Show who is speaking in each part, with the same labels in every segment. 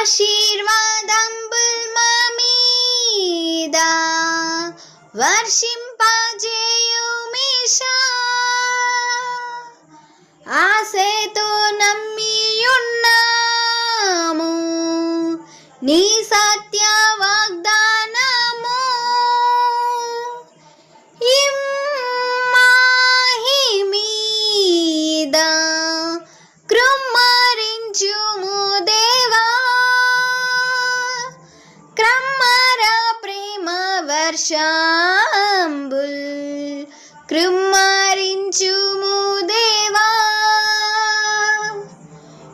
Speaker 1: ఆశీర్వాదంబుల్ మా వర్షింపజేయుమిషా ఆశతో నమ్మియున్నాము నీ వర్షంబుల్ కృమ్మరించుము దేవా.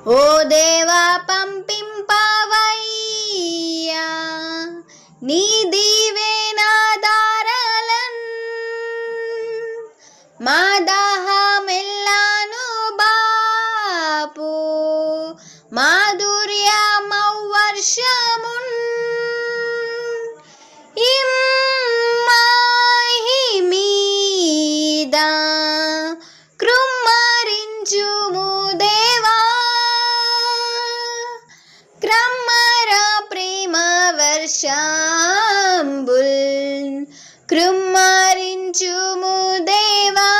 Speaker 1: ఓ దేవా పంపింపవయ్యా. నీ దీవేనా దీవెనాదారలన్ మా దాహా క్రమ్మర ప్రేమ వర్షాంబుల్. కృమ్మరించుము దేవా.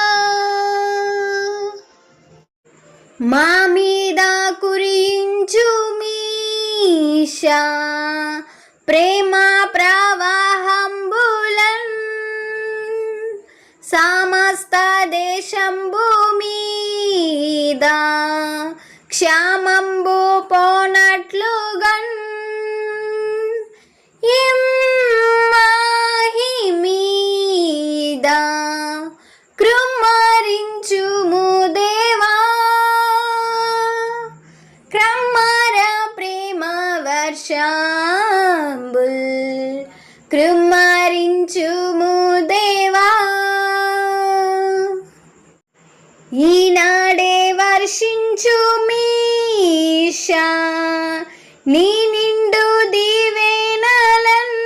Speaker 1: మా మీద కురించు మీషా. ప్రేమ ప్రవాహంబులన్. సమస్త దేశంబు మీద క్షామంబు పో ఇమ్మాహి మీద కృమ్మరించుము దేవా. క్రమ్మర ప్రేమ వర్షంబుల్ కృమ్మరించుము దేవా. ఈనాడే వర్షించు మీషా నీ నిండు దీవేనలన్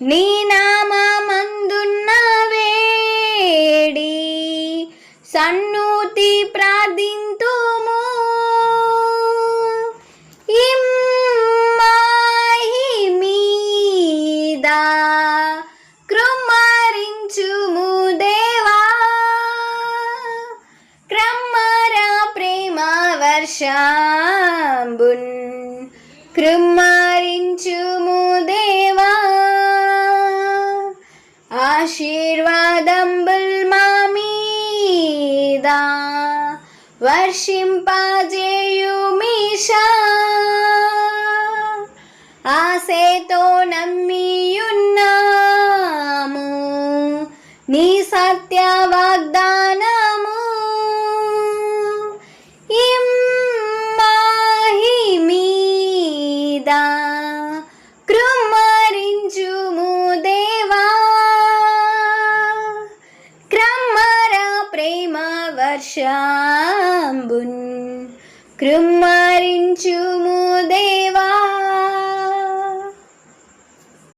Speaker 1: నీ నామందున్న వేడి సన్నూతి ప్రార్థింతుము వర్షంబున్ కృమ్మరించుము దేవా. ఆశీర్వాదంబుల్ మా మీద. వర్షింపజేయుమిషా ఆశతో నమ్మియున్నాము. నీ సత్య వాగ్దానము వర్షంబున్ కృమ్మరించుము దేవా.